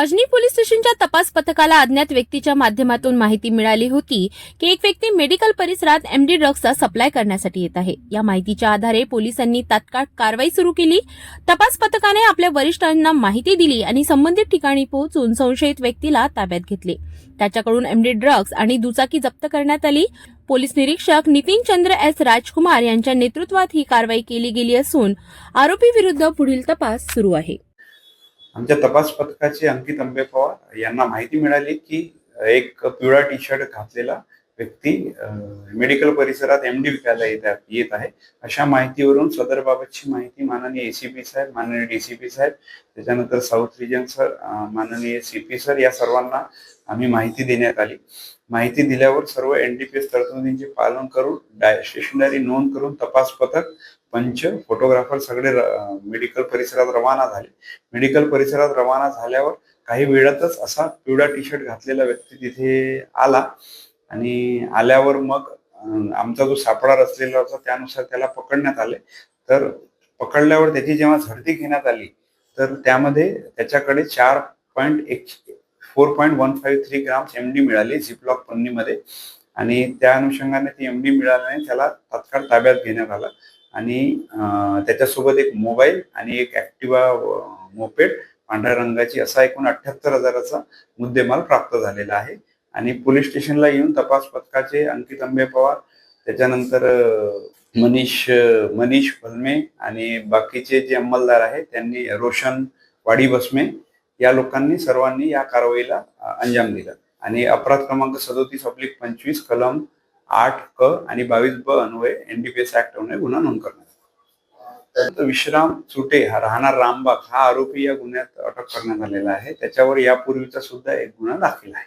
Ajni police स्टेशनच्या तपास पथकाला अज्ञात व्यक्तीच्या माध्यमातून माहिती मिळाली होती की एक व्यक्ती मेडिकल परिसरात एमडी ड्रग्जचा सप्लाय करण्यासाठी येत आहे. या माहितीच्या आधारे पोलिसांनी तात्काळ कारवाई सुरू केली. तपास पथकाने आपल्या वरिष्ठांना माहिती दिली आणि संबंधित ठिकाणी पोहोचून संशयित व्यक्तीला ताब्यात घेतले. त्याच्याकडून एमडी ड्रग्ज आणि दुचाकी जप्त करण्यात आली. पोलीस निरीक्षक नितीन चंद्र एस राजकुमार यांच्या नेतृत्वात ही कारवाई केली गेली असून आरोपी विरुद्ध पुढील तपास सुरू आहे. आमच्या तपास पथकाचे अंकित अंबे पवार यांना माहिती मिळाली की एक पिवळा टी शर्ट घातलेला व्यक्ती मेडिकल परिसरात एम डी विकायला येत आहे- येत आहे. अशा माहितीवरून सदरबाबतची माहिती माननीय एसीपी साहेब माननीय डीसीपी साहेब त्याच्यानंतर साऊथ रिजन सर अं, माननीय सीपी सर या सर्वांना आम्ही माहिती देण्यात आली. माहिती दिल्यावर सर्व एनडीपीएस तरतुदींचे पालन करून डाय स्टेशनरी नोंद करून तपास पथक पंच फोटोग्राफर सगळे र- मेडिकल परिसरात रवाना झाले. मेडिकल परिसरात रवाना झाल्यावर काही वेळातच असा पिवळा टी शर्ट घातलेला व्यक्ती तिथे आला. आणि आल्यावर मग आमचा जो सापळा रचलेला होता त्यानुसार त्याला पकडण्यात आले. तर पकडल्यावर त्याची जेव्हा झडती घेण्यात आली तर त्यामध्ये त्याच्याकडे चार पॉईंट एक four point one five three grams M D मिळाली झिपलॉक पन्नीमध्ये. आणि त्या अनुषंगाने ती एम डी मिळाल्याने त्याला तात्काळ ताब्यात घेण्यात आला. आणि त्याच्यासोबत एक मोबाईल आणि एक ऍक्टिवा मोपेड पांढऱ्या रंगाची असा एकूण अठ्याहत्तर हजाराचा मुद्देमाल प्राप्त झालेला आहे. आणि पोलीस स्टेशनला येऊन तपास पथकाचे अंकित अंबे पवार त्याच्यानंतर मनीष मनीष फलमे आणि बाकीचे जे अंमलदार आहेत त्यांनी रोशन वाडी बसमे या लोकांनी सर्वांनी या कारवाईला अंजाम दिला. आणि अपराध क्रमांक सदोतीस अब्लिक पंचवीस कलम आठ क आणि बावीस ब अन्वये एनडीपीएस ऍक्ट अन्वये गुन्हा नोंद करण्यात विश्राम सुटे हा राहणार रामबाग हा आरोपी या गुन्ह्यात अटक करण्यात आलेला आहे. त्याच्यावर यापूर्वीचा सुद्धा एक गुन्हा दाखल आहे.